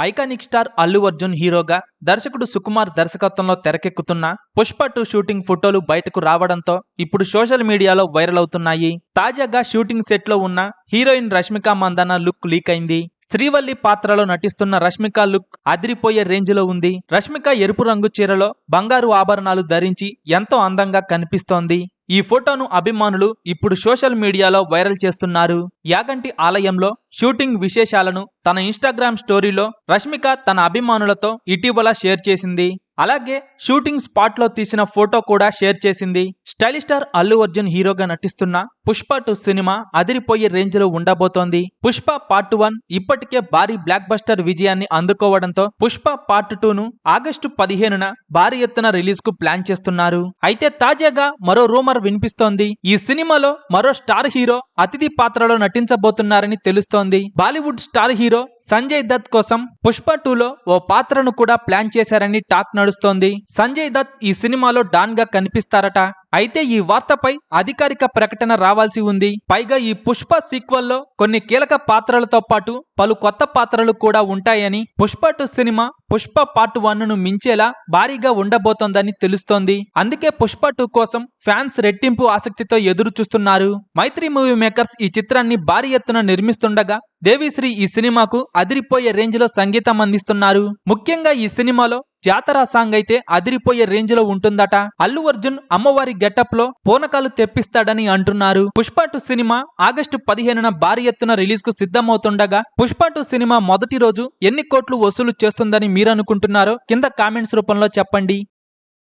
Iconic star Allu Arjun హీరోగా దర్శకుడు సుకుమార్ దర్శకత్వంలో తెరకెక్కుతున్న పుష్ప టూ షూటింగ్ ఫోటోలు బయటకు రావడంతో ఇప్పుడు సోషల్ మీడియాలో వైరల్ అవుతున్నాయి. తాజాగా షూటింగ్ సెట్లో ఉన్న heroine Rashmika Mandanna look leak అయింది. శ్రీవల్లి పాత్రలో నటిస్తున్న రష్మిక లుక్ అదిరిపోయే రేంజ్లో ఉంది. రష్మిక ఎరుపు రంగు చీరలో బంగారు ఆభరణాలు ధరించి ఎంతో అందంగా కనిపిస్తోంది. ఈ ఫోటోను అభిమానులు ఇప్పుడు సోషల్ మీడియాలో వైరల్ చేస్తున్నారు. యాగంటి ఆలయంలో షూటింగ్ విశేషాలను తన ఇన్స్టాగ్రామ్ స్టోరీలో రష్మిక తన అభిమానులతో ఇటీవల షేర్ చేసింది. అలాగే షూటింగ్ స్పాట్లో తీసిన ఫోటో కూడా షేర్ చేసింది. స్టైలిష్ స్టార్ అల్లు అర్జున్ హీరోగా నటిస్తున్న పుష్ప టూ సినిమా అదిరిపోయే రేంజ్లో ఉండబోతోంది. పుష్ప పార్ట్ వన్ ఇప్పటికే భారీ బ్లాక్ బస్టర్ విజయాన్ని అందుకోవడంతో పుష్ప పార్ట్ టూను ఆగస్టు పదిహేనున భారీ ఎత్తున రిలీజ్కు ప్లాన్ చేస్తున్నారు. అయితే తాజాగా మరో రూమర్ వినిపిస్తోంది. ఈ సినిమాలో మరో స్టార్ హీరో అతిథి పాత్రలో నటించబోతున్నారని తెలుస్తోంది. బాలీవుడ్ స్టార్ హీరో సంజయ్ దత్ కోసం పుష్ప టూలో ఓ పాత్రను కూడా ప్లాన్ చేశారని టాక్ నడుస్తోంది. సంజయ్ దత్ ఈ సినిమాలో డాన్గా కనిపిస్తారట. అయితే ఈ వార్తపై అధికారిక ప్రకటన రావాల్సి ఉంది. పైగా ఈ పుష్ప సీక్వెల్లో కొన్ని కీలక పాత్రలతో పాటు పలు కొత్త పాత్రలు కూడా ఉంటాయని Pushpa two cinema Pushpa part వన్ను మించేలా భారీగా ఉండబోతోందని తెలుస్తోంది. అందుకే పుష్ప టూ కోసం ఫ్యాన్స్ రెట్టింపు ఆసక్తితో ఎదురు చూస్తున్నారు మైత్రి మూవీ మేకర్స్ ఈ చిత్రాన్ని భారీ ఎత్తున నిర్మిస్తుండగా దేవిశ్రీ ఈ సినిమాకు అదిరిపోయే రేంజ్లో సంగీతం అందిస్తున్నారు. ముఖ్యంగా ఈ సినిమాలో జాతర సాంగ్ అయితే అదిరిపోయే రేంజ్లో ఉంటుందట. అల్లు అర్జున్ అమ్మవారి గెటప్లో పూనకాలు తెప్పిస్తాడని అంటున్నారు. పుష్ప సినిమా ఆగస్టు పదిహేనున భారీ ఎత్తున రిలీజ్కు సిద్ధమవుతుండగా పుష్ప సినిమా మొదటి రోజు ఎన్ని కోట్లు వసూలు చేస్తుందని మీరనుకుంటున్నారో కింద కామెంట్స్ రూపంలో చెప్పండి.